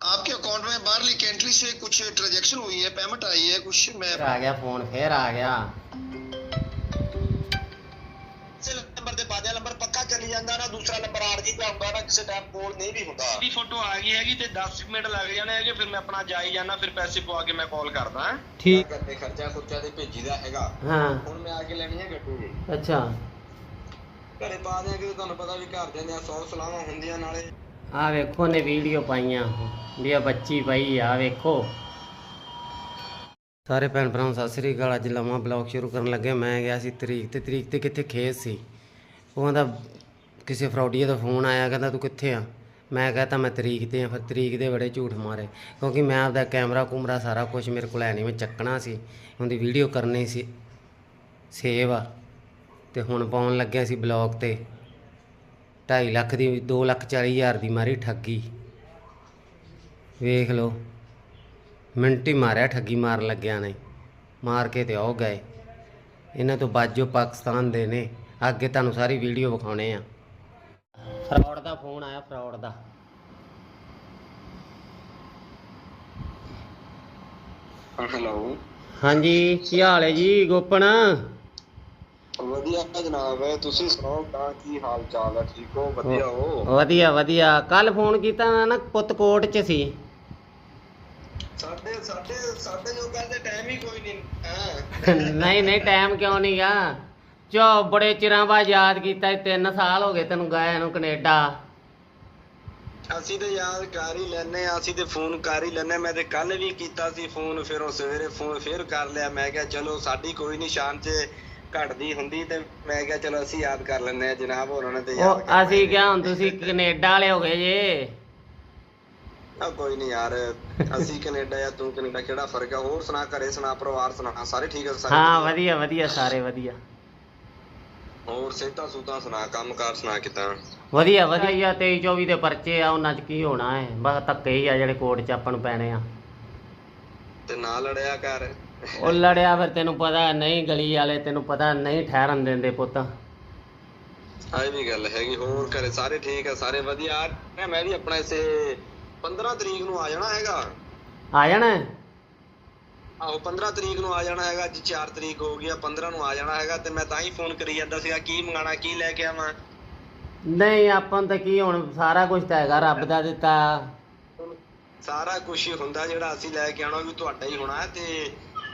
आपके अकाउंट में बाहरली कंट्री से कुछ ट्रांजैक्शन हुई है पेमेंट आई है कुछ मैं ਫਿਰ ਆ ਗਿਆ ਫੋਨ ਫੇਰ ਆ ਗਿਆ से नंबर ਦੇ ਬਾਜਾ ਨੰਬਰ ਪੱਕਾ ਚੱਲੀ ਜਾਂਦਾ ਨਾ ਦੂਸਰਾ ਨੰਬਰ ਆੜ ਜੀ ਹੁੰਦਾ ਨਾ ਕਿਸੇ ਟਾਈਮ ਕੋਲ ਨਹੀਂ ਵੀ ਹੁੰਦਾ ਦੀ ਫੋਟੋ ਆ ਗਈ ਹੈਗੀ ਤੇ 10 ਮਿੰਟ ਲੱਗ ਜਾਣੇ ਹੈਗੇ ਫਿਰ ਮੈਂ ਆਪਣਾ ਜਾਈ ਜਾਣਾ ਫਿਰ ਪੈਸੇ ਪਵਾ ਕੇ ਮੈਂ ਕਾਲ ਕਰਦਾ ਹਾਂ ਠੀਕ ਕਰਦੇ ਖਰਚਾ ਖੁਰਚਾ ਤੇ ਭੇਜੀਦਾ ਹੈਗਾ ਹਾਂ ਹੁਣ ਮੈਂ ਆ ਕੇ ਲੈਣੀ ਹੈ ਗੱਟੂ ਜੀ ਅੱਛਾ ਘਰੇ ਪਾ ਦਿਆਂਗੇ ਤੁਹਾਨੂੰ ਪਤਾ ਵੀ ਘਰ ਦੇ ਨੇ 100 ਸਲਾਹਾਂ ਹੁੰਦੀਆਂ ਨਾਲੇ ਆ ਵੇਖੋ ਨੇ ਵੀਡੀਓ ਪਾਈਆਂ। ਵੀ ਆ ਬੱਚੀ ਪਈ ਆ ਵੇਖੋ। ਸਾਰੇ ਭੈਣ ਭਰਾਵਾਂ, ਸਤਿ ਸ੍ਰੀ ਅਕਾਲ। ਅੱਜ ਲਵਾਂ ਬਲੌਗ ਸ਼ੁਰੂ ਕਰਨ ਲੱਗੇ। ਮੈਂ ਗਿਆ ਸੀ ਤਰੀਕ ਤੇ ਤਰੀਕ ਤੇ ਕਿੱਥੇ ਖੇਤ ਸੀ। ਉਹ ਕਹਿੰਦਾ, ਕਿਸੇ ਫਰੌਡੀਏ ਦਾ ਫੋਨ ਆਇਆ, ਕਹਿੰਦਾ, ਤੂੰ ਕਿੱਥੇ ਆ? ਮੈਂ ਕਹਤਾ ਮੈਂ ਤਰੀਕ ਤੇ ਆ, ਫਿਰ ਤਰੀਕ ਦੇ ਬੜੇ ਝੂਠ ਮਾਰੇ। ਕਿਉਂਕਿ ਮੈਂ ਆਪਦਾ ਕੈਮਰਾ, ਕੁਮਰਾ ਸਾਰਾ ਕੁਝ ਮੇਰੇ ਕੋਲ ਹੈ ਨਹੀਂ ਮੈਂ ਚੱਕਣਾ ਸੀ। ਉਹਦੀ ਵੀਡੀਓ ਕਰਨੀ ਸੀ। ਸੇਵ ਆ। ਤੇ ਹੁਣ ਪਾਉਣ ਲੱਗਿਆ ਸੀ ਬਲੌਗ ਤੇ। 2.5 ਲੱਖ ਦੀ 2 ਲੱਖ 40 ਹਜ਼ਾਰ ਦੀ ਮਾਰੀ ਠੱਗੀ। ਵੇਖ ਲਓ। ਮਿੰਟ ਹੀ ਮਾਰਿਆ ਠੱਗੀ ਮਾਰਨ ਲੱਗਿਆ ਨੇ। ਮਾਰ ਕੇ ਤੇ ਉਹ ਗਏ। ਇਹਨਾਂ ਤੋਂ ਬਾਜੋ ਪਾਕਿਸਤਾਨ ਦੇ ਨੇ ਅੱਗੇ ਤੁਹਾਨੂੰ ਸਾਰੀ ਵੀਡੀਓ ਵਿਖਾਉਣੇ ਆ। ਫਰਾਡ ਦਾ ਫੋਨ ਆਇਆ ਫਰਾਡ ਦਾ। ਹੈਲੋ। ਹਾਂਜੀ ਕੀ ਹਾਲ ਹੈ ਜੀ ਗੋਪਨ ਵਧੀਆ ਜਨਾਬ ਤੁਸੀਂ ਸੁਣਾਓ ਤਾਂ ਕੀ ਹਾਲ ਚਾਲ ਹੈ ਠੀਕ ਹੋ ਵਧੀਆ ਹੋ? ਵਧੀਆ ਵਧੀਆ। ਕੱਲ ਫੋਨ ਕੀਤਾ ਨਾ ਨਾ ਪੁੱਤ ਕੋਟ ਚ ਸੀ। ਸਾਡੇ ਸਾਡੇ ਸਾਡੇ ਜੋ ਕਹਿੰਦੇ ਟਾਈਮ ਹੀ ਕੋਈ ਨਹੀਂ ਹਾਂ? ਨਹੀਂ ਨਹੀਂ ਟਾਈਮ ਕਿਉਂ ਨਹੀਂਗਾ ਚੋ ਬੜੇ ਚਿਰਾਂ ਬਾਅਦ ਯਾਦ ਕੀਤਾ 3 ਸਾਲ ਹੋ ਗਏ ਤੈਨੂੰ ਗਏ ਨੂੰ ਕੈਨੇਡਾ। ਅਸੀਂ ਤੇ ਯਾਦ ਕਰ ਹੀ ਲੈਨੇ ਆ ਅਸੀਂ ਤੇ ਫੋਨ ਕਰ ਹੀ ਲੈਨੇ ਮੈਂ ਤੇ ਕੱਲ ਵੀ ਕੀਤਾ ਸੀ ਫੋਨ ਫਿਰ ਉਹ ਸਵੇਰੇ ਫੋਨ ਫੇਰ ਕਰ ਲਿਆ। ਮੈਂ ਕਿਹਾ ਚਲੋ ਸਾਡੀ ਕੋਈ ਨਹੀਂ ਸ਼ਾਨ 'ਚ ਘਟਦੀ ਹੁੰਦੀ ਤੇ ਮੈਂ ਕਿਹਾ ਚਲੋ ਅਸੀਂ ਯਾਦ ਕਰ ਲੈਨੇ ਆ ਜਨਾਬ ਹੋਰਾਂ ਨੇ ਤੇ ਯਾਦ ਉਹ ਕਰਨਾ ਅਸੀਂ ਹੀ ਕਿਹਾ ਹੁਣ ਤੁਸੀਂ ਕੈਨੇਡਾ ਵਾਲੇ ਹੋ ਗਏ ਜੇ। ਆ ਕੋਈ ਨਹੀਂ ਯਾਰ ਅਸੀਂ ਕੈਨੇਡਾ ਜਾਂ ਤੂੰ ਕੈਨੇਡਾ ਕਿਹੜਾ ਫ਼ਰਕ ਆ? ਹੋਰ ਸੁਣਾ ਘਰੇ ਸੁਣਾ ਪਰਿਵਾਰ ਸੁਣਾ ਸਾਰੇ ਠੀਕ ਆ ਸਾਰੇ ਹਾਂ ਵਧੀਆ? ਵਧੀਆ ਵਧੀਆ ਸਾਰੇ ਵਧੀਆ। ਹੋਰ ਸਿਹਤਾਂ ਸੂਤਾਂ ਸੁਣਾ ਕੰਮਕਾਰ ਸੁਣਾ ਕਿਦਾਂ? ਵਧੀਆ ਵਧੀਆ 23 24 ਦੇ ਪਰਚੇ ਆ ਉਹਨਾਂ 'ਚ ਕੀ ਹੋਣਾ ਹੈ? ਬਸ ਧੱਕੇ ਹੀ ਆ ਜਿਹੜੇ ਕੋਰਟ 'ਚ ਆਪਾਂ ਨੂੰ ਪੈਣੇ ਆ। ਤੇ ਨਾ ਲੜਿਆ ਕਰ। ਉਹ ਲੜਿਆ ਫਿਰ ਤੈਨੂੰ ਪਤਾ ਨਹੀਂ ਗਲੀ ਵਾਲੇ ਤੈਨੂੰ ਪਤਾ ਨਹੀਂ ਠਹਿਰਨ ਦਿੰਦੇ ਪੁੱਤ। ਆਹ ਵੀ ਗੱਲ ਹੈਗੀ ਹੋਰ ਘਰੇ ਸਾਰੇ ਠੀਕ ਆ ਸਾਰੇ ਵਧੀਆ। ਆ ਮੈਂ ਵੀ ਆਪਣਾ ਇਸੇ 15 ਤਰੀਕ ਨੂੰ ਆ ਜਾਣਾ ਹੈਗਾ। ਆ ਜਾਣਾ ਹੈ? ਆਹੋ 15 ਤਰੀਕ ਨੂੰ ਆ ਜਾਣਾ ਹੈਗਾ ਅੱਜ 4 ਤਰੀਕ ਹੋ ਗਈ ਆ 15 ਨੂੰ ਆ ਜਾਣਾ ਹੈਗਾ ਤੇ ਮੈਂ ਤਾਂ ਹੀ ਫੋਨ ਕਰੀ ਜਾਂਦਾ ਸੀਗਾ ਕੀ ਮੰਗਾਣਾ ਕੀ ਲੈ ਕੇ ਆਵਾਂ। ਨਹੀਂ ਆਪਾਂ ਨੂੰ ਤਾਂ ਕੀ ਹੁਣ ਸਾਰਾ ਕੁਝ ਤਾਂ ਹੈਗਾ ਰੱਬ ਦਾ ਦਿੱਤਾ। ਸਾਰਾ ਕੁਝ ਹੀ ਹੁੰਦਾ ਜਿਹੜਾ ਅਸੀਂ ਲੈ ਕੇ ਆਉਣਾ ਉਹ ਵੀ ਤੁਹਾਡਾ ਹੀ ਹੋਣਾ ਹੈ ਤੇ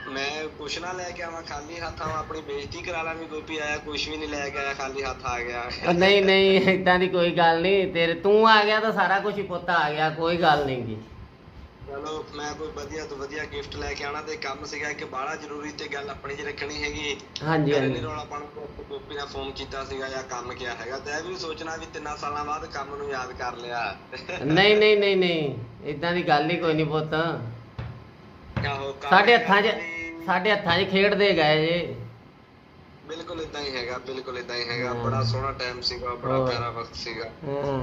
ਮੈਂ ਕੁਛ ਨਾ ਲੈ ਕੇ ਆਵਾਂ ਖਾਲੀ ਹੱਥ ਆਵਾਂ ਆਪਣੀ ਬੇਇੱਜ਼ਤੀ ਕਰਾ ਲਾਂ ਵੀ ਗੋਪੀ ਆਇਆ ਕੁਛ ਵੀ ਨਹੀਂ ਲੈ ਕੇ ਆਇਆ ਖਾਲੀ ਹੱਥ ਆ ਗਿਆ। ਨਹੀਂ ਨਹੀਂ ਇਦਾਂ ਦੀ ਕੋਈ ਗੱਲ ਨਹੀਂ ਤੇਰੇ ਤੂੰ ਆ ਗਿਆ ਤਾਂ ਸਾਰਾ ਕੁਝ ਹੀ ਪੁੱਤ ਆ ਗਿਆ ਕੋਈ ਗੱਲ ਨਹੀਂ ਗੀ। ਚਲੋ ਮੈਂ ਕੋਈ ਵਧੀਆ ਤੋਂ ਵਧੀਆ ਗਿਫਟ ਲੈ ਕੇ ਆਣਾ ਤੇ ਕੰਮ ਸੀਗਾ ਕਿ ਬਾਹਲਾ ਜ਼ਰੂਰੀ ਤੇ ਗੱਲ ਆਪਣੀ ਚ ਰੱਖਣੀ ਹੈਗੀ। ਹਾਂਜੀ ਹਾਂਜੀ। ਨੀ ਰੌਲਾ ਪਾਉਣਾ ਤੇ ਗੋਪੀ ਨੇ ਫੋਨ ਕੀਤਾ ਸੀਗਾ ਜਾਂ ਕੰਮ ਕਿਹਾ ਹੈਗਾ ਤੇ ਇਹ ਵੀ ਸੋਚਣਾ ਵੀ ਤਿੰਨਾਂ ਸਾਲਾਂ ਬਾਅਦ ਕੰਮ ਨੂੰ ਯਾਦ ਕਰ ਲਿਆ। ਨਹੀਂ ਨਹੀਂ ਨਹੀਂ ਨਹੀਂ ਇਦਾਂ ਦੀ ਗੱਲ ਹੀ ਕੋਈ ਨਹੀਂ ਪੁੱਤ। ਆਹੋ ਸਾਡੇ ਹੱਥਾਂ 'ਚ ਸਾਡੇ ਹੱਥਾਂ 'ਚ ਖੇਡਦੇ ਗਏ ਜੇ। ਬਿਲਕੁਲ ਇਦਾਂ ਹੀ ਹੈਗਾ ਬਿਲਕੁਲ ਇਦਾਂ ਹੀ ਹੈਗਾ। ਬੜਾ ਸੋਹਣਾ ਟਾਈਮ ਸੀਗਾ ਬੜਾ। ਪਿਆਰਾ ਵਕਤ ਸੀਗਾ। ਹਾਂ।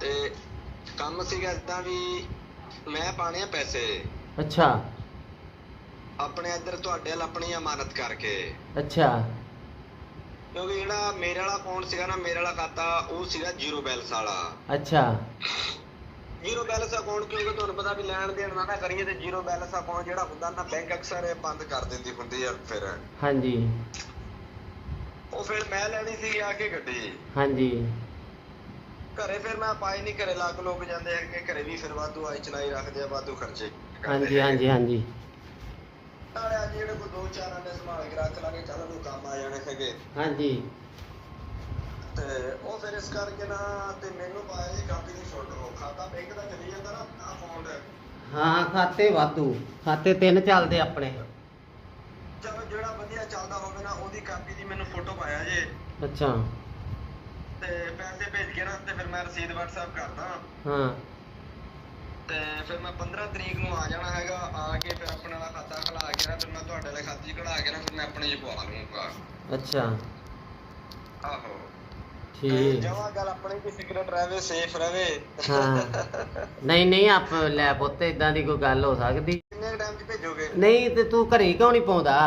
ਤੇ ਕੰਮ ਸੀਗਾ ਇਦਾਂ ਵੀ ਮੈਂ ਪਾਣੇ ਆ ਪੈਸੇ। ਅੱਛਾ। ਆਪਣੇ ਇੱਧਰ ਤੁਹਾਡੇ ਵੱਲ ਆਪਣੀ ਅਮਾਨਤ ਕਰਕੇ। ਅੱਛਾ। ਕਿਉਂਕਿ ਜਿਹੜਾ ਮੇਰੇ ਵਾਲਾ ਅਕਾਊਂਟ ਸੀਗਾ ਨਾ ਮੇਰੇ ਵਾਲਾ ਖਾਤਾ ਉਹ ਸੀਗਾ ਜ਼ੀਰੋ ਬੈਲੈਂਸ ਵਾਲਾ। ਅੱਛਾ। ਜ਼ੀਰੋ ਬੈਲੈਂਸ ਅਕਾਊਂਟ ਕਿਉਂਕਿ ਤੁਹਾਨੂੰ ਪਤਾ ਵੀ ਲੈਣ ਦੇਣ ਨਾ ਨਾ ਕਰੀਏ ਤੇ ਜ਼ੀਰੋ ਬੈਲੈਂਸ ਅਕਾਊਂਟ ਜਿਹੜਾ ਹੁੰਦਾ ਨਾ ਬੈਂਕ ਅਕਸਰ ਇਹ ਬੰਦ ਕਰ ਦਿੰਦੀ ਹੁੰਦੀ ਆ ਫਿਰ। ਹਾਂਜੀ। ਉਹ ਫਿਰ ਮੈਂ ਲੈਣੀ ਸੀ ਆ ਕੇ ਗੱਡੀ। ਹਾਂਜੀ। ਘਰੇ ਫਿਰ ਮੈਂ ਪਾਈ ਨਹੀਂ ਘਰੇ ਲੱਗ ਲੋਕ ਜਾਂਦੇ ਹੈਗੇ ਘਰੇ ਵੀ ਫਿਰ ਵਾਧੂ ਆਈ ਚਲਾਈ ਰੱਖਦੇ ਆ ਵਾਧੂ ਖਰਚੇ ਹਾਂਜੀ ਹਾਂਜੀ ਹਾਂਜੀ। ਨਾਲੇ ਅੱਜ ਜਿਹੜੇ ਕੋਈ ਦੋ ਚਾਰ ਆਨੇ ਸੰਭਾਲ ਕੇ ਰੱਖ ਲਾਂਗੇ ਚੱਲ ਨੂੰ ਕੰਮ ਆ ਜਾਣੇ ਹੈਗੇ। ਹਾਂਜੀ। ਤੇ ਉਹ ਫਿਰ ਇਸ ਕਰਕੇ ਨਾ ਤੇ ਮੈਨੂੰ ਪਾਇਆ ਜੀ ਕਾਪੀ ਦੀ ਫੋਟੋ ਖਾਤਾ ਬੈਂਕ ਦਾ ਚਲੀ ਜਾਂਦਾ ਨਾ ਅਕਾਊਂਟ ਹਾਂ ਖਾਤੇ ਵਾਧੂ ਖਾਤੇ ਤਿੰਨ ਚੱਲਦੇ ਆਪਣੇ। ਚਲੋ ਜਿਹੜਾ ਵਧੀਆ ਚੱਲਦਾ ਹੋਵੇ ਨਾ ਉਹਦੀ ਕਾਪੀ ਦੀ ਮੈਨੂੰ ਫੋਟੋ ਪਾਇਆ ਜੇ। ਅੱਛਾ। ਤੇ ਪੈਸੇ ਭੇਜ ਕੇ ਨਾ ਤੇ ਫਿਰ ਮੈਂ ਰਸੀਦ WhatsApp ਕਰਦਾ। ਹਾਂ। ਤੇ ਫਿਰ ਮੈਂ 15 ਤਰੀਕ ਨੂੰ ਆ ਜਾਣਾ ਹੈਗਾ ਆ ਕੇ ਫਿਰ ਆਪਣੇ ਵਾਲਾ ਖਾਤਾ ਖਲਾ ਕੇ ਨਾ ਫਿਰ ਮੈਂ ਤੁਹਾਡੇ ਵਾਲੇ ਖਾਤੇ 'ਚ ਕਢਾ ਕੇ ਨਾ ਫਿਰ ਮੈਂ ਆਪਣੇ 'ਚ ਪਵਾ ਲੂੰਗਾ ਅੱਛਾ। ਆਹੋ। ਠੀਕ। ਜਮਾ ਗੱਲ ਆਪਣੀ ਵੀ ਸਿਕਰਟ ਰਵੇ ਸੇਫ ਰਵੇ ਹਾਂ। ਨਹੀਂ ਨਹੀਂ ਆਪ ਲੈ ਪੁੱਤ ਇਦਾਂ ਦੀ ਕੋਈ ਗੱਲ ਹੋ ਸਕਦੀ। ਕਿੰਨੇ ਟਾਈਮ 'ਚ ਭੇਜੋਗੇ? ਨਹੀਂ ਤੇ ਤੂੰ ਘਰੇ ਕਿਉਂ ਨਹੀਂ ਪਾਉਂਦਾ?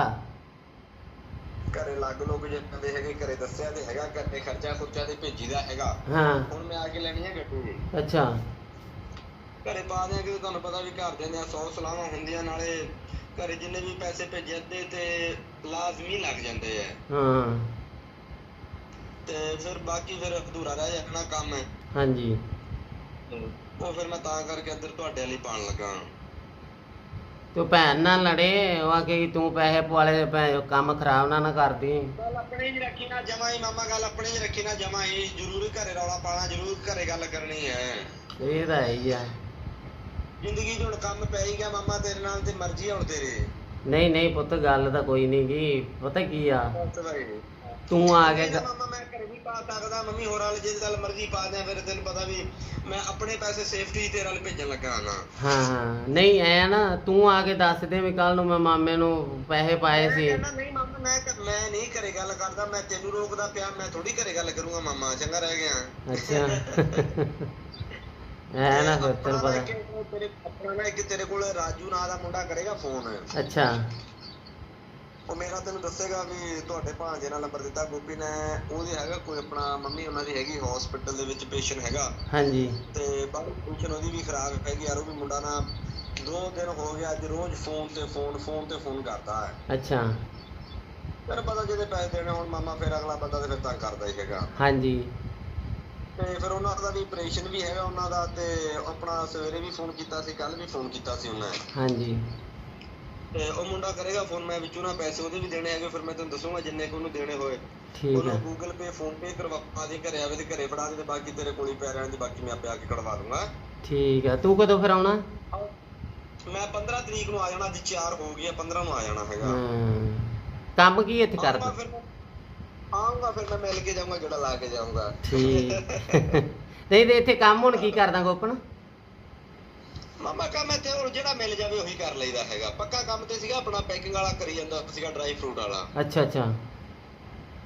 ਘਰੇ ਲੱਗ ਲੋਕ ਜੇ ਬੰਦੇ ਹੈਗੇ ਘਰੇ ਦੱਸਿਆ ਤੇ ਹੈਗਾ ਘਰ ਖਰਚਾ ਖੁਰਚਾ ਤੇ ਭੇਜੀਦਾ ਹੈਗਾ। ਹਾਂ। ਹੁਣ ਮੈਂ ਆ ਕੇ ਲੈਣੀ ਹੈ ਗੱਡੀ ਜੀ ਅੱਛਾ। ਘਰੇ ਪਾ ਦਿਆਂਗੇ ਤੇ ਤੁਹਾਨੂੰ ਪਤਾ ਵੀ ਘਰ ਦੇ ਨੇ 100 ਸਲਾਹਾਂ ਹੁੰਦੀਆਂ ਨਾਲੇ ਘਰੇ ਜਿੰਨੇ ਵੀ ਪੈਸੇ ਭੇਜੇ ਅੱਧੇ ਤੇ ਲਾਜ਼ਮੀ ਲੱਗ ਜਾਂਦੇ ਆ। ਹਾਂ। ਤੇ ਫਿਰ ਬਾਕੀ ਫਿਰ ਅਧੂਰਾ ਰਹਿ ਜਾਣਾ ਕੰਮ ਹਾਂਜੀ। ਉਹ ਫਿਰ ਮੈਂ ਤਾਂ ਕਰਕੇ ਇੱਧਰ ਤੁਹਾਡੇ ਵਾਲੀ ਪਾਣ ਲੱਗਾ। ਤੂੰ ਭੈਣ ਨਾਲ ਲੜੇ ਉਹ ਆਖੇ ਕਿ ਤੂੰ ਪੈਸੇ ਪਵਾਲੇ ਭੈਣ ਕੰਮ ਖਰਾਬ ਨਾ ਨਾ ਕਰਦੀ ਗੱਲ ਆਪਣੇ ਹੀ ਰੱਖੀ ਨਾ ਜਮਾ ਹੀ ਮਾਮਾ ਗੱਲ ਆਪਣੇ ਹੀ ਰੱਖੀ ਨਾ ਜਮਾ ਹੀ ਜ਼ਰੂਰ ਘਰੇ ਰੌਲਾ ਪਾਣਾ ਜ਼ਰੂਰ ਘਰੇ ਗੱਲ ਕਰਨੀ ਹੈ। ਇਹ ਤਾਂ ਹੈ ਹੀ ਆ। ਜ਼ਿੰਦਗੀ 'ਚ ਹੁਣ ਕੰਮ ਪੈ ਹੀ ਗਿਆ ਮਾਮਾ ਤੇਰੇ ਨਾਲ ਤੇ ਮਰਜ਼ੀ ਆ ਹੁਣ ਤੇਰੀ। ਨਹੀਂ ਨਹੀਂ ਪੁੱਤ ਗੱਲ ਤਾਂ ਕੋਈ ਨਹੀਂ ਗੀ। ਪਤਾ ਕੀ ਆ? ਬਸ ਭਾਈ ਤੂੰ ਆ ਕੇ ਮਾਮਾ ਮੈਂ ਪਾ ਸਕਦਾ ਮੰਮੀ ਹੋਰ ਵਾਲੇ ਜਿਹਦੇ ਨਾਲ ਮਰਜ਼ੀ ਪਾ ਦਿਆਂ ਫਿਰ ਤੈਨੂੰ ਪਤਾ ਵੀ ਮੈਂ ਆਪਣੇ ਪੈਸੇ ਸੇਫਟੀ ਤੇਰੇ ਨਾਲ ਭੇਜਣ ਲੱਗਾ ਹਾਂ। ਹਾਂ ਹਾਂ। ਨਹੀਂ ਐ ਨਾ ਤੂੰ ਆ ਕੇ ਦੱਸ ਦੇ ਵੀ ਕੱਲ ਨੂੰ ਮੈਂ ਮਾਮੇ ਨੂੰ ਪੈਸੇ ਪਾਏ ਸੀ। ਕਹਿੰਦਾ ਨਹੀਂ ਮਾਮਾ ਮੈਂ ਮੈਂ ਨਹੀਂ ਘਰੇ ਗੱਲ ਕਰਦਾ ਮੈਂ ਤੈਨੂੰ ਰੋਕਦਾ ਪਿਆ ਮੈਂ ਥੋੜੀ ਘਰੇ ਗੱਲ ਕਰੂੰਗਾ ਮਾਮਾ ਚੰਗਾ ਰਹਿ ਗਿਆ। ਅੱਛਾ। ਐ ਨਾ ਫਿਰ ਤੈਨੂੰ ਪਤਾ। ਤੇਰੇ ਆਪਣਾ ਨਾ ਇੱਕ ਤੇਰੇ ਕੋਲ ਰਾਜੂ ਨਾਂ ਦਾ ਮੁੰਡਾ ਕਰੇਗਾ ਫੋਨ। ਅੱਛਾ। ਉਹ ਮੇਰਾ ਤੈਨੂੰ ਦੱਸੇਗਾ ਵੀ ਤੁਹਾਡੇ ਭਾਂਜੇ ਨਾਲ ਨੰਬਰ ਦਿੱਤਾ ਗੋਪੀ ਨੇ ਉਹਦੇ ਹੈਗਾ ਕੋਈ ਆਪਣਾ ਮੰਮੀ ਉਹਨਾਂ ਦੀ ਹੈਗੀ ਹਸਪੀਟਲ ਦੇ ਵਿੱਚ ਪੇਸ਼ੈਂਟ ਹੈਗਾ। ਹਾਂਜੀ। ਤੇ ਬਾਹਰ ਪੋਜੀਸ਼ਨ ਉਹਦੀ ਵੀ ਖਰਾਬ ਹੈਗੀ ਯਾਰ ਉਹ ਵੀ ਮੁੰਡਾ ਨਾ ਦੋ ਦਿਨ ਹੋ ਗਿਆ ਅੱਜ ਰੋਜ਼ ਫੋਨ ਤੇ ਫੋਨ ਫੋਨ ਤੇ ਫੋਨ ਕਰਦਾ ਹੈ। ਅੱਛਾ। ਤੈਨੂੰ ਪਤਾ ਜਿਹਦੇ ਪੈਸੇ ਦੇਣੇ ਹੁਣ ਮਾਮਾ ਫਿਰ ਅਗਲਾ ਬੰਦਾ ਤੇ ਫਿਰ ਤੰਗ ਕਰਦਾ ਹੀ ਹੈਗਾ। ਹਾਂਜੀ। ਤੇ ਫਿਰ ਉਹਨਾਂ ਦਾ ਵੀ ਆਪਰੇਸ਼ਨ ਵੀ ਹੈਗਾ ਉਹਨਾਂ ਦਾ ਤੇ ਆਪਣਾ ਸਵੇਰੇ ਵੀ ਫੋਨ ਕੀਤਾ ਸੀ ਕੱਲ ਵੀ ਫੋਨ ਕੀਤਾ ਸੀ ਉਹਨੇ। ਹਾਂਜੀ। ਤੇ ਉਹ ਮੁੰਡਾ ਕਰੇਗਾ ਫੋਨ ਮੈਂ ਵਿੱਚੋਂ ਨਾ ਪੈਸੇ ਉਹਦੇ ਵੀ ਦੇਣੇ ਹੈਗੇ ਫਿਰ ਮੈਂ ਤੈਨੂੰ ਦੱਸੂਗਾ ਜਿੰਨੇ ਕੁ ਉਹਨੂੰ ਦੇਣੇ ਹੋਏ। ਠੀਕ ਉਹਨੂੰ ਹੈ। ਗੂਗਲ ਪੇ ਫੋਨ ਪੇ ਕਰਵਾ ਦੇ ਘਰੇ ਆਵੇ ਤੇ ਘਰੇ ਫੜਾ ਦੇ ਤੇ ਬਾਕੀ ਤੇਰੇ ਕੋਲ ਹੀ ਪੈ ਰਹਿਣ ਦੀ ਬਾਕੀ ਮੈਂ ਆਪੇ ਆ ਕੇ ਕਢਵਾ ਦੂੰਗਾ। ਠੀਕ ਹੈ। ਤੂੰ ਕਦੋਂ ਫਿਰ ਆਉਣਾ? ਮੈਂ 15 ਤਰੀਕ ਨੂੰ ਆ ਜਾਣਾ ਅੱਜ 4 ਹੋ ਗਈ 15 ਨੂੰ ਆ ਜਾਣਾ ਹੈਗਾ। ਹਮ, ਕੰਮ ਕੀ ਇੱਥੇ ਆਊਂਗਾ ਕਰਦਾ ਫਿਰ ਮੈਂ ਫਿਰ ਮੈਂ ਮਿਲ ਕੇ ਜਾਊਂਗਾ ਜਿਹੜਾ ਲਾ ਕੇ ਜਾਊਂਗਾ। ਠੀਕ। ਨਹੀਂ ਤੇ ਇੱਥੇ ਕੰਮ ਹੁਣ ਕੀ ਕਰਦਾ ਗੋਪਨ ਮਾਮਾ ਕੰਮ ਇੱਥੇ ਹੁਣ ਜਿਹੜਾ ਮਿਲ ਜਾਵੇ ਉਹੀ ਕਰ ਲਈਦਾ ਹੈਗਾ। ਪੱਕਾ ਕੰਮ ਤੇ ਸੀਗਾ ਆਪਣਾ ਪੈਕਿੰਗ ਵਾਲਾ ਕਰੀ ਜਾਂਦਾ ਸੀਗਾ ਡਰਾਈ ਫਰੂਟ ਵਾਲਾ। ਅੱਛਾ ਅੱਛਾ।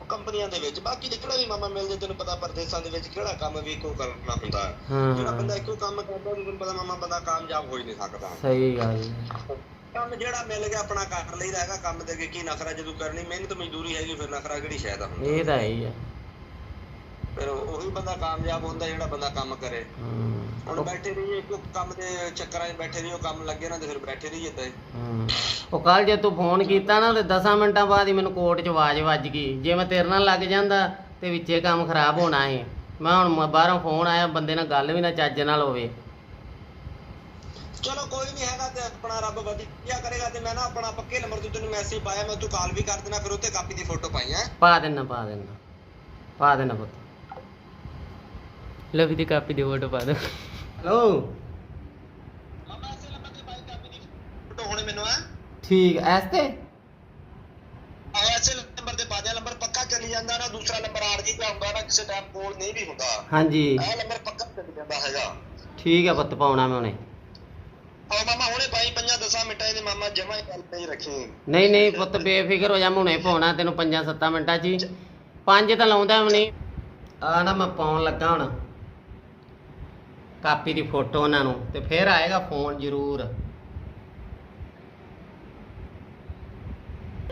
ਕੰਪਨੀਆਂ ਦੇ ਵਿੱਚ। ਬਾਕੀ ਜਿਹੜਾ ਵੀ ਮਾਮਾ ਮਿਲ ਜੇ ਤੈਨੂੰ ਪਤਾ ਪਰਦੇਸਾਂ ਦੇ ਵਿੱਚ ਕਿਹੜਾ ਕੰਮ ਵੀ ਇੱਕੋ ਕਰਨਾ ਹੁੰਦਾ। ਹੈ। ਜਿਹੜਾ ਬੰਦਾ ਇੱਕੋ ਕੰਮ ਕਰਦਾ ਉਹਨੂੰ ਪਤਾ ਮਾਮਾ ਬੰਦਾ ਕਾਮਯਾਬ ਹੋ ਹੀ ਨਹੀਂ ਸਕਦਾ। ਸਹੀ ਗੱਲ। ਕੰਮ ਜਿਹੜਾ ਮਿਲ ਗਿਆ ਆਪਣਾ ਕਰ ਲਈਦਾ ਹੈਗਾ ਕੰਮ ਦੇ ਅੱਗੇ ਕੀ ਨਖਰਾ ਜਦੋਂ ਕਰਨੀ ਮਿਹਨਤ ਮਜ਼ਦੂਰੀ ਹੈਗੀ ਫਿਰ ਨਖਰਾ ਕਿਹੜੀ ਸ਼ਾਇਦ ਹੁੰਦਾ ਇਹ ਤਾਂ ਹੈ ਹੀ ਆ। ਫਿਰ ਉਹੀ ਬੰਦਾ ਕਾਮਯਾਬ ਹੁੰਦਾ ਜਿਹੜਾ ਬੰਦਾ ਕੰਮ ਕਰੇ। ਹੁਣ ਬੈਠੇ ਰਹੀਏ ਇੱਕੋ ਕੰਮ ਦੇ ਚੱਕਰਾਂ 'ਚ ਬੈਠੇ ਉਹ ਕੰਮ ਲੱਗੇ ਨਾ ਤੇ ਫਿਰ ਬੈਠੇ ਰਹੀਏ ਹਮ। ਉਹ ਕੱਲ ਜੇ ਤੂੰ ਫੋਨ ਕੀਤਾ ਨਾ ਤੇ 10 ਮਿੰਟਾਂ ਬਾਅਦ ਹੀ ਮੈਨੂੰ ਕੋਰਟ 'ਚ ਆਵਾਜ਼ ਵੱਜ ਗਈ। ਜੇ ਮੈਂ ਤੇਰੇ ਨਾਲ ਲੱਗ ਜਾਂਦਾ ਤੇ ਵਿੱਚੇ ਕੰਮ ਖਰਾਬ ਹੋਣਾ ਏ ਮੈਂ ਹੁਣ ਬਾਹਰੋਂ ਫੋਨ ਆਇਆ ਬੰਦੇ ਨਾਲ ਗੱਲ ਵੀ ਨਾ ਚੱਜ ਨਾਲ ਹੋਵੇ। ਚਲੋ ਕੋਈ ਨਹੀਂ ਹੈਗਾ ਤੇ ਆਪਣਾ ਰੱਬ ਵਧੀਆ ਕਰੇਗਾ ਤੇ ਮੈਂ ਨਾ ਆਪਣਾ ਪੱਕੇ ਨੰਬਰ ਤੋਂ ਤੈਨੂੰ ਮੈਸੇਜ ਪਾਇਆ ਮੈਂ ਤੂੰ ਕਾਲ ਵੀ ਕਰ ਦੇਣਾ ਫਿਰ ਉੱਤੇ ਕਾਪੀ ਦੀ ਫੋਟੋ ਪਾਈ ਹੈ। ਪਾ ਦੇਣਾ ਪਾ ਦੇਣਾ ਪਾ ਦੇਣਾ ਪੁੱਤ। ਲਵੀ ਦੀ ਕਾਪੀ ਦੀ ਫੋਟੋ ਪਾ ਦੋ ਹੈਲੋ ਦੀ ਫੋਟੋ ਹੁਣੇ ਮੈਨੂੰ ਹੈ? ਠੀਕ ਐਸ ਤੇ? ਆਹ ਐਸੇ ਨੰਬਰ ਤੇ ਪਾ ਦਿਆ ਨੰਬਰ ਪੱਕਾ ਚੱਲੀ ਜਾਂਦਾ ਨਾ ਦੂਸਰਾ ਨੰਬਰ ਜੀ ਤੇ ਆਉਂਦਾ ਨਾ ਕਿਸੇ ਟਾਈਮ ਕੋਲ ਨਹੀਂ ਵੀ ਹੁੰਦਾ। ਹਾਂਜੀ। ਇਹ ਨੰਬਰ ਪੱਕਾ ਚੱਲ ਜਾਂਦਾ ਹੈਗਾ। ਠੀਕ ਹੈ ਪੁੱਤ ਪਾਉਣਾ ਮੈਂ ਹੁਣੇ। ਆ ਮਾਮਾ ਹੁਣੇ ਪਾਈ ਪੰਜਾਂ ਦਸਾਂ ਮਿੰਟਾਂ ਦੇ ਮਾਮਾ ਜਮਾ ਹੀ ਗੱਲ ਤੇ ਹੀ ਰੱਖੀ। ਨਹੀਂ ਨਹੀਂ ਪੁੱਤ ਬੇਫਿਕਰ ਹੋ ਜਾ ਮੈਂ ਹੁਣੇ ਪਾਉਣਾ ਤੈਨੂੰ 5-7 ਮਿੰਟਾਂ 'ਚ ਹੀ। ਪੰਜ ਤਾਂ ਲਾਉਂਦਾ ਵੀ ਨਹੀਂ ਆ ਨਾ ਮੈਂ ਪਾਉਣ ਲੱਗਾ ਹੁਣ। ਕਾਪੀ ਦੀ ਫੋਟੋ ਉਹਨਾਂ ਨੂੰ ਤੇ ਫਿਰ ਆਏਗਾ ਫੋਨ ਜ਼ਰੂਰ।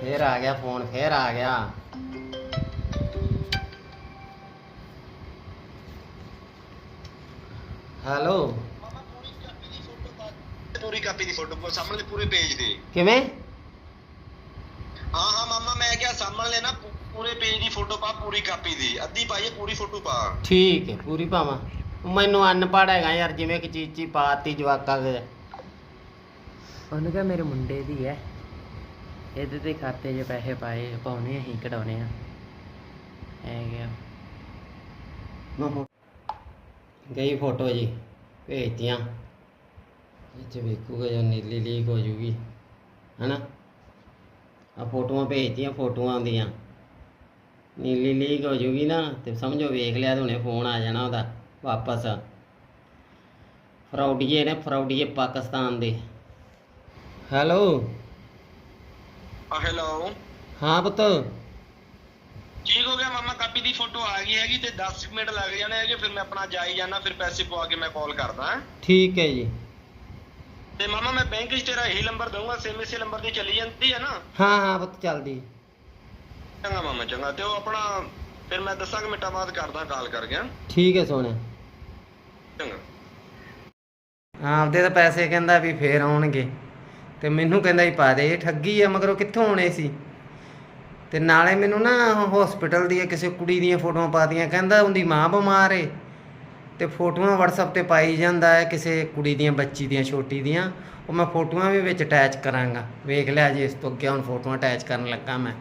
ਫਿਰ ਆ ਗਿਆ ਫੋਨ ਫਿਰ ਆ ਗਿਆ। ਹੈਲੋ। ਮਾਮਾ ਪੂਰੀ ਕਾਪੀ ਦੀ ਫੋਟੋ ਸਾਹਮਣੇ ਪੂਰੇ ਪੇਜ ਦੀ ਕਿਵੇਂ? ਹਾਂ ਹਾਂ ਮਾਮਾ ਮੈਂ ਕਿਹਾ ਸਾਹਮਣੇ ਨਾ ਪੂਰੇ ਪੇਜ ਦੀ ਫੋਟੋ ਪਾ ਪੂਰੀ ਕਾਪੀ ਦੀ। ਅੱਧੀ ਪਾਈਏ ਪੂਰੀ ਫੋਟੋ ਪਾ। ਠੀਕ ਹੈ ਪੂਰੀ ਭਾਵਾਂ ਮੈਨੂੰ ਅਨਪੜ੍ਹ ਹੈਗਾ ਯਾਰ ਜਿਵੇਂ ਕਿ ਚੀਚੀ ਪਾਤੀ ਜਵਾਕਾਂ ਦੇ। ਉਹਨੂੰ ਕਹ ਮੇਰੇ ਮੁੰਡੇ ਦੀ ਹੈ ਇਹਦੇ ਤੇ ਖਾਤੇ 'ਚ ਪੈਸੇ ਪਾਏ ਪਾਉਣੇ ਅਸੀਂ ਕਢਾਉਣੇ ਆ। ਐ ਗਿਆ। ਗਈ ਫੋਟੋ ਜੀ ਭੇਜਤੀਆਂ। ਇਹ ਚ ਵੇਖੂਗਾ ਜੋ ਨੀਲੀ ਲੀਕ ਹੋ ਜੂਗੀ ਹਨਾ? ਆ ਫੋਟੋਆਂ ਭੇਜਤੀਆਂ ਫੋਟੋਆਂ ਦੀਆਂ ਨੀਲੀ ਲੀਕ ਹੋ ਜੂਗੀ ਨਾ ਤੇ ਸਮਝੋ ਵੇਖ ਲਿਆ ਤੇ ਹੁਣੇ ਫੋਨ ਆ ਜਾਣਾ ਉਹਦਾ। ਵਾਪਸ। ਫਰੌਡੀਏ ਨੇ ਫਰੌਡੀਏ ਪਾਕਿਸਤਾਨ ਦੇ। ਹੈਲੋ। ਹੈਲੋ। ਹਾਂ ਪੁੱਤ। ਠੀਕ ਹੋ ਗਿਆ ਮਾਮਾ ਕਾਪੀ ਦੀ ਫੋਟੋ ਆ ਗਈ ਹੈਗੀ ਤੇ 10 ਮਿੰਟ ਲੱਗ ਜਾਣੇ ਹੈਗੇ ਫਿਰ ਮੈਂ ਆਪਣਾ ਜਾਈ ਜਾਣਾ ਫਿਰ ਪੈਸੇ ਪਵਾ ਕੇ ਮੈਂ ਕਾਲ ਕਰਦਾ। ਠੀਕ ਹੈ ਜੀ। ਤੇ ਮਾਮਾ ਮੈਂ ਬੈਂਕ 'ਚ ਤੇਰਾ ਇਹੀ ਨੰਬਰ ਦਊਂਗਾ ਸੇਮ ਇਸੇ ਨੰਬਰ ਦੀ ਚੱਲੀ ਜਾਂਦੀ ਹੈ ਨਾ? ਹਾਂ ਹਾਂ ਪੁੱਤ ਚੱਲਦੀ। ਚੰਗਾ ਮਾਮਾ ਚੰਗਾ। ਤੇ ਉਹ ਆਪਣਾ ਫਿਰ ਮੈਂ ਦਸਾਂ ਕੁ ਮਿੰਟਾਂ ਬਾਅਦ ਕਰਦਾ ਕਾਲ ਕਰ ਗਿਆ ਠੀਕ ਹੈ ਸੋਹਣਾ। ਚੰਗਾ। ਆਪਦੇ ਤਾਂ ਪੈਸੇ ਕਹਿੰਦਾ ਵੀ ਫੇਰ ਆਉਣਗੇ। ਤੇ ਮੈਨੂੰ ਕਹਿੰਦਾ ਹੀ ਪਾ ਦੇ ਇਹ ਠੱਗੀ ਆ ਮਗਰੋਂ ਕਿੱਥੋਂ ਆਉਣੇ ਸੀ? ਤੇ ਨਾਲੇ ਮੈਨੂੰ ਨਾ ਹਸਪੀਟਲ ਦੀਆਂ ਕਿਸੇ ਕੁੜੀ ਦੀਆਂ ਫੋਟੋਆਂ ਪਾਤੀਆਂ ਕਹਿੰਦਾ ਉਹਦੀ ਮਾਂ ਬਿਮਾਰ ਏ। ਤੇ ਫੋਟੋਆਂ WhatsApp ਤੇ ਪਾਈ ਜਾਂਦਾ ਹੈ ਕਿਸੇ ਕੁੜੀ ਦੀਆਂ ਬੱਚੀ ਦੀਆਂ ਛੋਟੀ ਦੀਆਂ। ਉਹ ਮੈਂ ਫੋਟੋਆਂ ਵੀ ਵਿੱਚ ਅਟੈਚ ਕਰਾਂਗਾ। ਵੇਖ ਲਿਆ ਜੀ ਇਸ ਤੋਂ ਅੱਗੇ ਹੁਣ ਫੋਟੋਆਂ ਅਟੈਚ ਕਰਨ ਲੱਗਾ ਮੈਂ।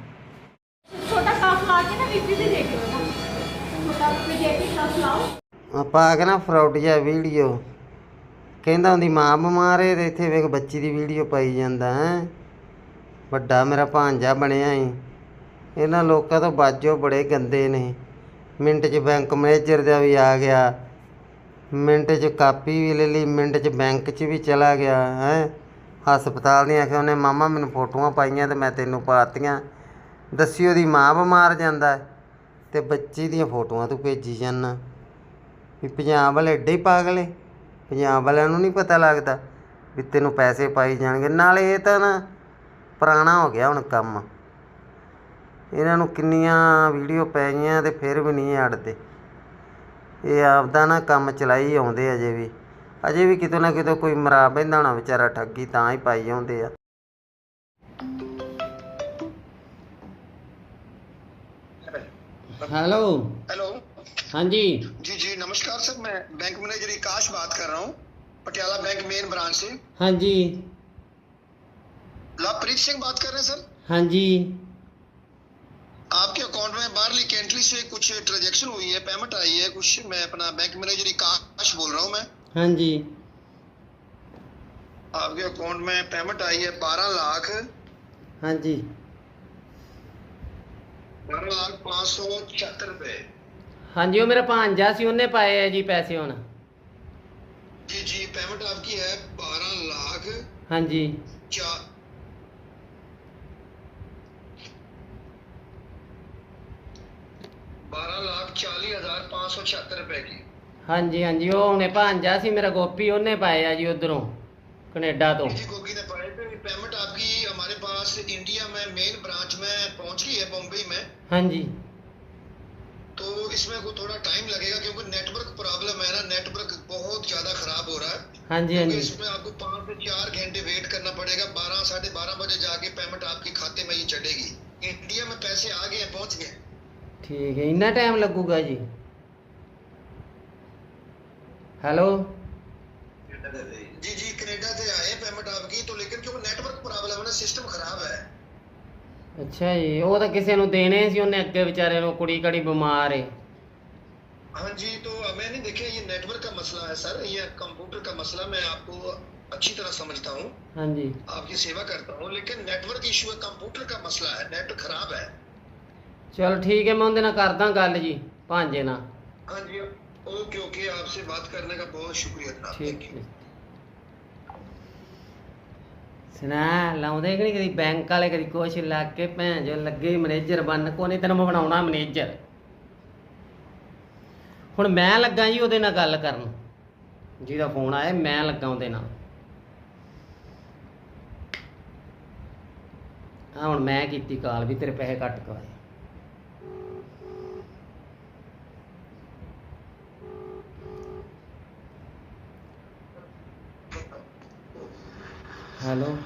ਆਪਾਂ ਆ ਕੇ ਨਾ। ਫਰਾਡ ਜਿਹਾ ਵੀਡੀਓ। ਕਹਿੰਦਾ ਉਹਦੀ ਮਾਂ ਬਿਮਾਰ ਹੈ ਤੇ ਇੱਥੇ ਵੇਖ ਬੱਚੀ ਦੀ ਵੀਡੀਓ ਪਾਈ ਜਾਂਦਾ ਹੈ। ਵੱਡਾ ਮੇਰਾ ਭਾਂਜਾ ਬਣਿਆ ਏ। ਇਹਨਾਂ ਲੋਕਾਂ ਤੋਂ ਬਾਜੋ ਬੜੇ ਗੰਦੇ ਨੇ। ਮਿੰਟ 'ਚ ਬੈਂਕ ਮੈਨੇਜਰ ਦਾ ਵੀ ਆ ਗਿਆ। ਮਿੰਟ 'ਚ ਕਾਪੀ ਵੀ ਲੈ ਲਈ, ਮਿੰਟ 'ਚ ਬੈਂਕ 'ਚ ਵੀ ਚਲਾ ਗਿਆ ਹੈ। ਹਸਪਤਾਲ ਦੀਆਂ ਆਖਿਆ ਉਹਨੇ, ਮਾਮਾ, ਮੈਨੂੰ ਫੋਟੋਆਂ ਪਾਈਆਂ ਤੇ ਮੈਂ ਤੈਨੂੰ ਪਾਤੀਆਂ। ਦੱਸੀ ਉਹਦੀ ਮਾਂ ਬਿਮਾਰ ਜਾਂਦਾ ਹੈ ਤੇ ਬੱਚੀ ਦੀਆਂ ਫੋਟੋਆਂ ਤੂੰ ਭੇਜੀ ਜਾਂਦਾ ਵੀ ਪੰਜਾਬ ਵਾਲੇ ਏਡੇ ਹੀ ਪਾਗਲੇ ਪੰਜਾਬ ਵਾਲਿਆਂ ਨੂੰ ਨਹੀਂ ਪਤਾ ਲੱਗਦਾ ਵੀ ਤੈਨੂੰ ਪੈਸੇ ਪਾਈ ਜਾਣਗੇ। ਨਾਲੇ ਇਹ ਤਾਂ ਨਾ ਪੁਰਾਣਾ ਹੋ ਗਿਆ ਹੁਣ ਕੰਮ। ਇਹਨਾਂ ਨੂੰ ਕਿੰਨੀਆਂ ਵੀਡੀਓ ਪੈ ਗਈਆਂ ਤੇ ਫਿਰ ਵੀ ਨਹੀਂ ਅੜਦੇ ਇਹ ਆਪਦਾ ਨਾ ਕੰਮ ਚਲਾਈ ਆਉਂਦੇ ਅਜੇ ਵੀ। ਅਜੇ ਵੀ ਕਿਤੇ ਨਾ ਕਿਤੇ ਕੋਈ ਮਰਾ ਬਹਿੰਦਾ ਹੋਣਾ ਵਿਚਾਰਾ ਠੱਗੀ ਤਾਂ ਹੀ ਪਾਈ ਆਉਂਦੇ ਆ। हेलो हेलो हाँ जी। जी जी नमस्कार सर मैं बैंक मैनेजर आकाश बात कर रहा हूँ पटियाला बैंक मेन ब्रांच से। हाँ जी। लवप्रीत सिंह बात कर रहे हैं सर? हाँ जी। आपके अकाउंट में बाहरली कंट्री से कुछ ट्रांजेक्शन हुई है पेमेंट आई है कुछ मैं अपना बैंक मैनेजर आकाश बोल रहा हूँ मैं। हाँ जी। आपके अकाउंट में पेमेंट आई है बारह लाख। हाँ जी। बारह लाख पाँच सौ छिहत्तर रुपए ਹਾਂਜੀ ਉਹ ਮੇਰਾ ਭਾਂਜਾ ਸੀ ਉਹਨੇ ਪਾਏ ਆ ਜੀ ਪੈਸੇ ਹੁਣ जी जी पेमेंट आपकी है बारह लाख ਹਾਂਜੀ चार बारह लाख चालीस हजार पाँच सौ छिहत्तर रुपए की ਹਾਂਜੀ ਹਾਂਜੀ ਉਹ ਹੁਣੇ ਭਾਂਜਾ ਸੀ ਮੇਰਾ ਗੋਪੀ ਉਹਨੇ ਪਾਏ ਆ ਜੀ ਉਧਰੋਂ ਕੈਨੇਡਾ ਤੋਂ जी गोगी ने पाए थे पेमेंट आपकी हमारे पास इंडिया में मेन ब्रांच में पहुंच गई है बॉम्बे में हाँ जी। तो इसमें को थोड़ा टाइम लगेगा क्योंकि नेटवर्क प्रॉब्लम है ना नेटवर्क बहुत ज़्यादा खराब हो रहा है। हाँ जी हाँ जी। इसमें आपको पाँच से चार घंटे वेट करना पड़ेगा बारह साढ़े बारह बजे जाके पेमेंट आपके खाते में ही चढ़ेगी। इंडिया में पैसे आ गए पहुँच गए। ठीक है इतना टाइम लगूगा जी। हेलो जी जी कनेडा से आए पेमेंट आपकी तो लेकिन क्योंकि नेटवर्क प्रॉब्लम है ना सिस्टम खराब है। ਅੱਛਾ ਜੀ ਉਹ ਤਾਂ ਕਿਸੇ ਨੂੰ ਦੇਣੇ ਸੀ ਉਹਨੇ ਅੱਗੇ ਵਿਚਾਰੇ ਨੂੰ ਕੁੜੀ ਕੜੀ ਬਿਮਾਰ ਏ हाँ जी तो मैंने देखा ये नेटवर्क का मसला है सर ये कंप्यूटर का मसला मैं आपको अच्छी तरह समझता हूँ ਹਾਂਜੀ आपकी सेवा करता हूँ लेकिन नेटवर्क इशू है कंप्यूटर का मसला है नेट खराब है ਚਲੋ ਠੀਕ ਹੈ ਮੈਂ ਉਹਦੇ ਨਾਲ ਕਰਦਾ ਗੱਲ ਜੀ ਭਾਂਜੇ ਨਾਲ हाँ जी ओके ओके आपसे बात करने का बहुत शुक्रिया जनाब ਠੀਕ थैंक यू ਹੈ ਸੁਣਾ, ਲਾਉਂਦੇ ਕਿ ਨਹੀਂ ਕਦੀ ਬੈਂਕ ਵਾਲੇ, ਕਦੀ ਕੁਛ ਲੱਗ ਕੇ ਭੈਣ ਜੋ ਲੱਗੇ ਮੈਨੇਜਰ ਬਣ ਕੋ ਨਹੀਂ ਤੈਨੂੰ ਮੈਂ ਬਣਾਉਣਾ ਮੈਨੇਜਰ ਹੁਣ ਮੈਂ ਲੱਗਾ ਜੀ ਉਹਦੇ ਨਾਲ ਗੱਲ ਕਰਨ। ਜਿਹਦਾ ਫੋਨ ਆਇਆ, ਮੈਂ ਲੱਗਾ ਉਹਦੇ ਨਾਲ। ਆ ਹੁਣ ਮੈਂ ਕੀਤੀ ਕਾਲ ਵੀ, ਤੇਰੇ ਪੈਸੇ ਕੱਟ ਹੈਲੋ।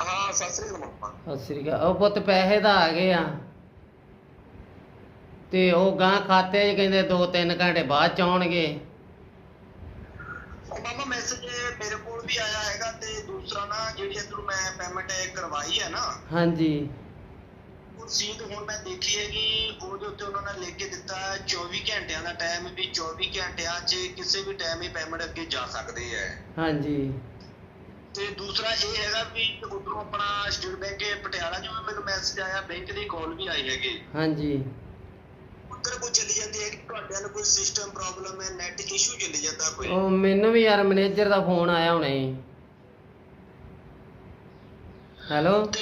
ਹਾਂ ਸਤਿ ਸ੍ਰੀ ਅਕਾਲ ਮੰਮਾ ਸਤਿ ਸ੍ਰੀ ਅਕਾਲ। ਉਹ ਪੁੱਤ ਪੈਸੇ ਦਾ ਆ ਗਏ ਆ। ਤੇ ਉਹ ਗਾਂ ਖਾਤੇ 'ਚ ਕਹਿੰਦੇ 2-3 ਘੰਟੇ ਬਾਅਦ ਚ ਆਉਣਗੇ। ਮਾਮਾ ਮੈਸੇਜ ਮੇਰੇ ਕੋਲ ਵੀ ਆਇਆ ਹੈਗਾ ਤੇ ਦੂਸਰਾ ਨਾ ਜਿਹੜੀ ਇਧਰੋਂ ਮੈਂ ਪੇਮੈਂਟ ਕਰਵਾਈ ਹੈ ਨਾ ਹਾਂਜੀ। ਸੀਟ ਹੁਣ ਮੈਂ ਦੇਖੀ ਹੈਗੀ ਉਹਦੇ ਉੱਤੇ ਉਹਨਾਂ ਨੇ ਲਿਖ ਕੇ ਦਿੱਤਾ ਹੈ 24 ਘੰਟਿਆਂ ਦਾ ਟਾਈਮ ਵੀ 24 ਘੰਟਿਆਂ 'ਚ ਕਿਸੇ ਵੀ ਟਾਈਮ ਹੀ ਪੇਮੈਂਟ ਅੱਗੇ ਜਾ ਸਕਦੇ ਹੈ। ਹਾਂਜੀ। ਤੇ ਦੂਸਰਾ ਇਹ ਹੈਗਾ ਵੀ ਉਧਰੋਂ ਆਪਣਾ ਸਟੇਟ ਬੈਂਕ ਪਟਿਆਲਾ ਜੋ ਮੈਨੂੰ ਮੈਸੇਜ ਆਇਆ ਬੈਂਕ ਦੀ ਕਾਲ ਵੀ ਆਈ ਹੈਗੀ। ਹਾਂਜੀ। ਉੱਧਰ ਕੋਈ ਚੱਲੀ ਜਾਂਦੀ ਹੈ ਕਿ ਤੁਹਾਡੇ ਨਾਲ ਕੋਈ ਸਿਸਟਮ ਪ੍ਰੋਬਲਮ ਹੈ ਨੈਟ ਇਸ਼ੂ ਚੱਲੀ ਜਾਂਦਾ ਕੋਈ? ਉਹ ਮੈਨੂੰ ਵੀ ਯਾਰ ਮੈਨੇਜਰ ਦਾ ਫੋਨ ਆਇਆ ਹੁਣੇ। ਹੈਲੋ ਤੇ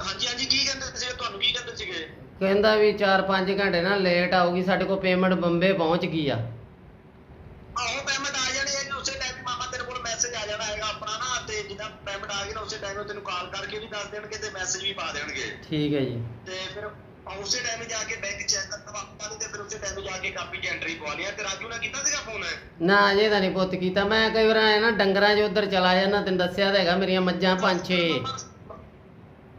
ਹਾਂਜੀ ਹਾਂਜੀ ਕੀ ਕਹਿੰਦੇ ਸੀ ਤੁਹਾਨੂੰ ਕੀ ਕਹਿੰਦੇ ਸੀਗੇ? ਕਹਿੰਦਾ ਵੀ 4-5 ਘੰਟੇ ਨਾ ਲੇਟ ਆਊਗੀ ਸਾਡੇ ਕੋਲ ਪੇਮੈਂਟ ਬੰਬੇ ਪਹੁੰਚ ਗਈ ਆ। ਟਾਈਮ ਉਹ ਤੈਨੂੰ ਕਾਲ ਕਰਕੇ ਵੀ ਦੱਸ ਦੇਣਗੇ ਤੇ ਮੈਸੇਜ ਵੀ ਪਾ ਦੇਣਗੇ। ਠੀਕ ਹੈ ਜੀ। ਤੇ ਫਿਰ ਆ ਉਸੇ ਟਾਈਮ ਜਾ ਕੇ ਬੈਂਕ ਚੈੱਕ ਕਰਵਾ ਨਹੀਂ ਤੇ ਫਿਰ ਉਸੇ ਟਾਈਮ ਜਾ ਕੇ ਕਾਪੀ 'ਚ ਐਂਟਰੀ ਪਵਾ ਲਿਆ ਤੇ ਰਾਜੂ ਨੇ ਕੀਤਾ ਸੀਗਾ ਫੋਨ ਨਾ ਅਜੇ ਤਾਂ ਨਹੀਂ ਪੁੱਤ ਕੀਤਾ। ਮੈਂ ਕਈ ਵਾਰ ਆਇਆ ਨਾ ਡੰਗਰਾਂ 'ਚ ਉਧਰ ਚਲਾ ਜਾਣਾ ਤੈਨੂੰ ਦੱਸਿਆ ਤਾਂ ਹੈਗਾ ਮੇਰੀਆਂ ਮੱਝਾਂ ਪੰਜ ਛੇ।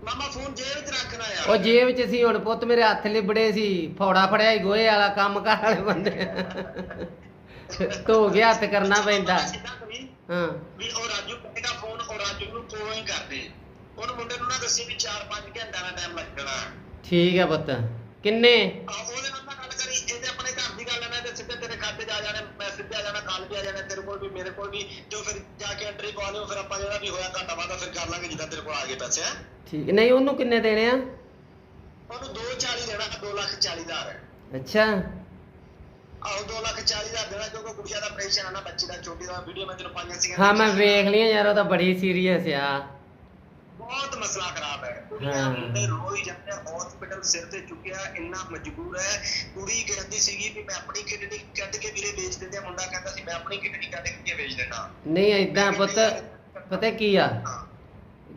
ਮਾਮਾ ਫੋਨ ਜੇਬ 'ਚ ਰੱਖਣਾ ਯਾਰ। ਉਹ ਜੇਬ 'ਚ ਸੀ ਹੁਣ ਪੁੱਤ ਮੇਰੇ ਹੱਥ ਲਿਬੜੇ ਸੀ। ਫੌੜਾ ਫੜਿਆ ਹੀ ਗੋਹੇ ਵਾਲਾ ਕੰਮ ਕਰ ਵਾਲੇ ਬੰਦੇ। ਧੋ ਕੇ ਹੱਥ ਕਰਨਾ ਪੈਂਦਾ। ਹਾਂ। ਵੀ ਉਹ ਰਾਜੂ ਕਹੇਗਾ ਫੋਨ ਉਹ ਰਾਜੂ ਨੂੰ ਫੋਨ ਹੀ ਕਰਦੇ। ਉਹਨੂੰ ਮੁੰਡੇ ਨੂੰ ਨਾ ਦੱਸੀ ਵੀ 4-5 ਘੰਟਾ ਦਾ ਟਾਈਮ ਲੱਗਣਾ। ਠੀਕ ਹੈ ਪੁੱਤ। ਕਿੰਨੇ? ਆ ਉਹਦੇ ਨਾਲ ਤਾਂ ਗੱਲ ਕਰੀ। ਇਹਦੇ ਆਪਣੇ ਘਰ ਦੀ ਗੱਲ ਹੈ ਤੇ ਸਿੱਧੇ ਤੇਰੇ ਖਾਤੇ 'ਚ ਆ ਜਾਣੇ ਮੈਸੇਜ ਆ ਜਾਣਾ ਕਾਲ ਵੀ ਆ ਜਾਣਾ ਤੇਰੇ ਕੋਲ ਵੀ ਮੇਰੇ ਕੋਲ ਵੀ। ਜੋ ਫਿਰ ਜਾ ਕੇ ਐਂਟਰੀ ਪਾ ਲਿਓ ਫਿਰ ਆਪਾਂ ਜਿਹੜਾ ਵੀ ਹੋਇਆ ਘਾਟਾ ਵਾਦਾ ਫਿਰ ਕਰ ਲਾਂਗੇ ਜਿੱਦਾਂ ਤੇਰੇ ਕੋਲ ਆ ਗਏ ਪੈਸੇ ਹੈ। ਠੀਕ। ਨਹੀਂ ਉਹਨੂੰ ਕਿੰਨੇ ਦੇਣੇ ਆ? ਉਹਨੂੰ 240 ਦੇਣਾ 2 ਲੱਖ 40 ਹਜ਼ਾਰ। ਅੱਛਾ। ਆਹੋ 2 ਲੱਖ 40 ਹਜ਼ਾਰ ਦੇਣਾ ਕਿਉਂਕਿ ਗੁੜੀਆ ਦਾ ਆਪਰੇਸ਼ਨ ਆ ਨਾ ਬੱਚੀ ਦਾ ਛੋਟੀ ਦਾ ਵੀਡੀਓ ਮੈਂ ਤੈਨੂੰ ਪਾਈਆਂ ਸੀਗੀਆਂ। ਹਾਂ ਮੈਂ ਵੇਖ ਲਿਆ ਯਾਰ ਉਹ ਤਾਂ ਬੜੀ ਸੀਰੀਅਸ ਆ। ਬਹੁਤ ਮਸਲਾ ਖਰਾਬ ਹੈ। ਕੁੜੀਆਂ। ਮੁੰਡੇ ਰੋਈ ਜਾਂਦੇ ਹਸਪੀਟਲ ਸਿਰ ਤੇ ਚੁੱਕਿਆ ਇੰਨਾ ਮਜਬੂਰ ਹੈ। ਕੁੜੀ ਕਹਿੰਦੀ ਸੀਗੀ ਵੀ ਮੈਂ ਆਪਣੀ ਕਿਡਨੀ ਕੱਢ ਕੇ ਵੀਰੇ ਵੇਚ ਦਿੰਦੇ ਆ। ਮੁੰਡਾ ਕਹਿੰਦਾ ਸੀ ਮੈਂ ਆਪਣੀ ਕਿਡਨੀ ਕੱਢ ਕੇ ਵੇਚ ਦੇਣਾ ਨਹੀਂ ਐਦਾਂ ਪੁੱਤ ਪਤਾ ਕੀ ਆ?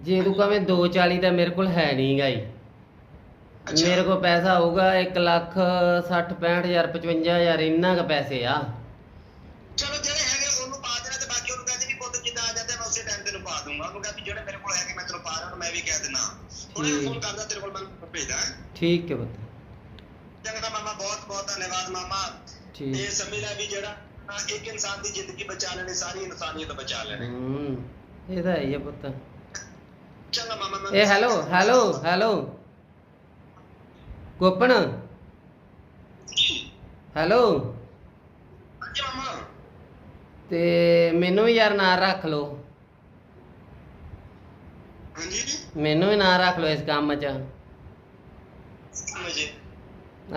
ਜੇ ਤੂੰ ਕਵੇਂ 240 ਤਾਂ ਮੇਰੇ ਕੋਲ ਹੈ ਨਹੀਂ ਗਾਈ ਅੱਛਾ। ਮੇਰੇ ਕੋਲ ਪੈਸਾ ਹੋਊਗਾ 1 ਲੱਖ 60 65000 55000 ਇੰਨਾ ਕ ਪੈਸੇ ਆ। ਚਲੋ ਜਿਹੜੇ ਹੈਗੇ ਉਹਨੂੰ ਪਾ ਦੇਣਾ ਤੇ ਬਾਕੀ ਉਹਨੂੰ ਕਹਿੰਦੇ ਵੀ ਪੁੱਤ ਜਿੱਦਾਂ ਆ ਜਾਂਦਾ ਮੈਂ ਉਸੇ ਟਾਈਮ ਤੈਨੂੰ ਪਾ ਦੂੰਗਾ। ਉਹਨੂੰ ਕਹਿੰਦੀ ਜਿਹੜੇ ਮੇਰੇ ਕੋਲ ਹੈਗੇ ਮੈਂ ਤੈਨੂੰ ਪਾ ਦੇਣਾ ਮੈਂ ਵੀ ਕਹਿ ਦਿੰਦਾ। ਉਹਨੇ। ਫੋਨ ਕਰਦਾ ਤੇਰੇ ਕੋਲ ਮੈਂ ਭੇਜਦਾ ਠੀਕ ਹੈ ਪੁੱਤ। ਚੰਗਾ ਮਾਮਾ ਬਹੁਤ ਬਹੁਤ ਧੰਨਵਾਦ ਮਾਮਾ। ਇਹ ਸਮਝ ਲੈ ਵੀ ਜਿਹੜਾ ਇੱਕ ਇਨਸਾਨ ਦੀ ਜ਼ਿੰਦਗੀ ਬਚਾ ਲੈਣੀ ਸਾਰੀ ਇਨਸਾਨੀਅਤ ਬਚਾ ਲੈਣੀ। ਹੂੰ ਇਹ ਤਾਂ ਹੈ ਹੀ ਆ ਪੁੱਤ। ਚੰਗਾ ਮਾਮਾ ਇਹ ਹੈਲੋ ਹੈਲੋ ਹੈਲੋ ਗੋਪਨ ਹੈਲੋ? ਹਾਂਜੀ ਮਾਮਾ ਤੇ ਮੈਨੂੰ ਵੀ ਯਾਰ ਨਾਂ ਰੱਖ ਲਓ। ਹਾਂਜੀ? ਮੈਨੂੰ ਵੀ ਨਾਂ ਰੱਖ ਲਓ ਇਸ ਕੰਮ 'ਚ।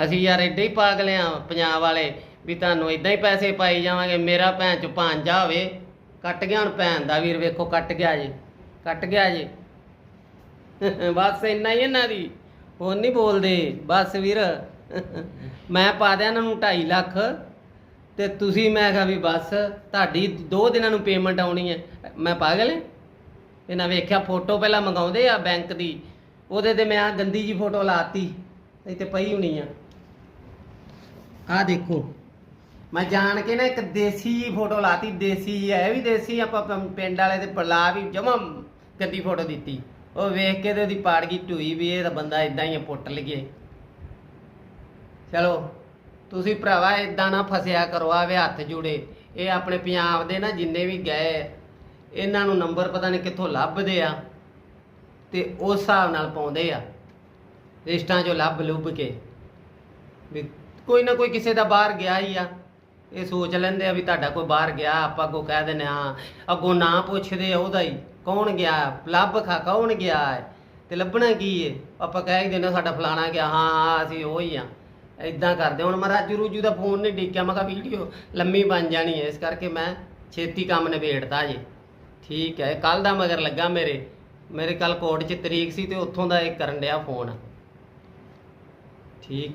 ਅਸੀਂ ਯਾਰ ਏਡੇ ਹੀ ਪਾਗਲ ਆ ਪੰਜਾਬ ਵਾਲੇ ਵੀ ਤੁਹਾਨੂੰ ਇਦਾਂ ਹੀ ਪੈਸੇ ਪਾਈ ਜਾਵਾਂਗੇ ਮੇਰਾ ਭੈਣ ਚ ਭਾਂਜਾ ਹੋਵੇ ਕੱਟ ਗਿਆ ਹੁਣ ਭੈਣ ਦਾ ਵੀਰ ਵੇਖੋ ਕੱਟ ਗਿਆ ਜੀ ਕੱਟ ਗਿਆ ਜੀ। ਬਸ ਇੰਨਾ ਹੀ ਇਹਨਾਂ ਦੀ। ਹੁਣ ਨਹੀਂ ਬੋਲਦੇ। ਬਸ ਵੀਰ, ਮੈਂ ਪਾ ਦਿਆਂ ਇਹਨਾਂ ਨੂੰ 2.5 ਲੱਖ ਤੇ ਤੁਸੀਂ ਮੈਂ ਕਿਹਾ ਵੀ ਬਸ, ਤੁਹਾਡੀ 2 ਦਿਨਾਂ ਨੂੰ ਪੇਮੈਂਟ ਆਉਣੀ ਹੈ। ਮੈਂ ਪਾਗਲ ਹਾਂ ਇਹਨਾਂ ਵੇਖਿਆ ਫੋਟੋ ਪਹਿਲਾਂ ਮੰਗਾਉਂਦੇ ਆ ਬੈਂਕ ਦੀ, ਉਹਦੇ ਤੇ ਮੈਂ ਆ ਗੰਦੀ ਜੀ ਫੋਟੋ ਲਾਤੀ ਇੱਥੇ ਪਈ ਹੋਣੀ ਆ। ਆ ਦੇਖੋ, ਮੈਂ ਜਾਣ ਕੇ ਨਾ ਇੱਕ ਦੇਸੀ ਜੀ ਫੋਟੋ ਲਾਤੀ, ਦੇਸੀ ਹੈ ਇਹ ਵੀ ਦੇਸੀ, ਆਪਾਂ ਪਿੰਡ ਵਾਲੇ ਤੇ ਪਲਾ ਵੀ ਜਮਾ ਗੰਦੀ ਫੋਟੋ ਦਿੱਤੀ। ਉਹ ਵੇਖ ਕੇ ਤੇ ਉਹਦੀ ਪਾੜ ਗਈ ਢੂਈ ਵੀ ਇਹ ਤਾਂ ਬੰਦਾ ਇਦਾਂ ਹੀ ਆ, ਪੁੱਟ ਲਈਏ। ਚਲੋ ਤੁਸੀਂ ਭਰਾਵਾ ਇਦਾਂ ਨਾ ਫਸਿਆ ਕਰੋ ਆਵੇ ਹੱਥ ਜੁੜੇ। ਇਹ ਆਪਣੇ ਪੰਜਾਬ ਦੇ ਨਾ ਜਿੰਨੇ ਵੀ ਗਏ ਇਹਨਾਂ ਨੂੰ ਨੰਬਰ ਪਤਾ ਨਹੀਂ ਕਿੱਥੋਂ ਲੱਭਦੇ ਆ ਤੇ ਉਸ ਹਿਸਾਬ ਨਾਲ ਪਾਉਂਦੇ ਆ ਰਿਸ਼ਤਾਂ ਚੋਂ ਲੱਭ ਲੁੱਭ ਕੇ। ਵੀ ਕੋਈ ਨਾ ਕੋਈ ਕਿਸੇ ਦਾ ਬਾਹਰ ਗਿਆ ਹੀ ਆ। ਇਹ ਸੋਚ ਲੈਂਦੇ ਆ ਵੀ ਤੁਹਾਡਾ ਕੋਈ ਬਾਹਰ ਗਿਆ ਆਪਾਂ ਕੋ ਕਹਿ ਦਿੰਦੇ ਹਾਂ ਅੱਗੋਂ ਨਾ ਪੁੱਛਦੇ ਆ ਉਹਦਾ ਹੀ। ਕੌਣ ਗਿਆ? ਲੱਭ ਖਾ, ਕੌਣ ਗਿਆ ਹੈ ਤੇ ਲੱਭਣਾ ਕੀ ਏ? ਆਪਾਂ ਕਹਿ ਹੀ ਦਿੰਦੇ ਸਾਡਾ ਫਲਾਣਾ ਗਿਆ। ਹਾਂ ਹਾਂ, ਅਸੀਂ ਉਹ ਹੀ ਆ। ਇਦਾਂ ਕਰਦੇ ਹੁਣ ਮੈਂ ਰਾਜੂ ਰੂਜੂ ਦਾ ਫੋਨ ਨਹੀਂ ਡਿੱਕਿਆ ਮੈਂ ਕਿਹਾ ਵੀਡੀਓ ਲੰਮੀ ਬਣ ਜਾਣੀ ਹੈ ਇਸ ਕਰਕੇ ਮੈਂ ਛੇਤੀ ਕੰਮ ਨਿਬੇੜਤਾ ਜੀ। ਠੀਕ ਹੈ ਕੱਲ ਦਾ ਮਗਰ ਲੱਗਾ ਮੇਰੇ। ਮੇਰੇ ਕੱਲ ਕੋਰਟ 'ਚ ਤਰੀਕ ਸੀ ਤੇ ਉੱਥੋਂ ਦਾ ਇਹ ਕਰਨ ਡਿਆ ਫੋਨ। ਠੀਕ।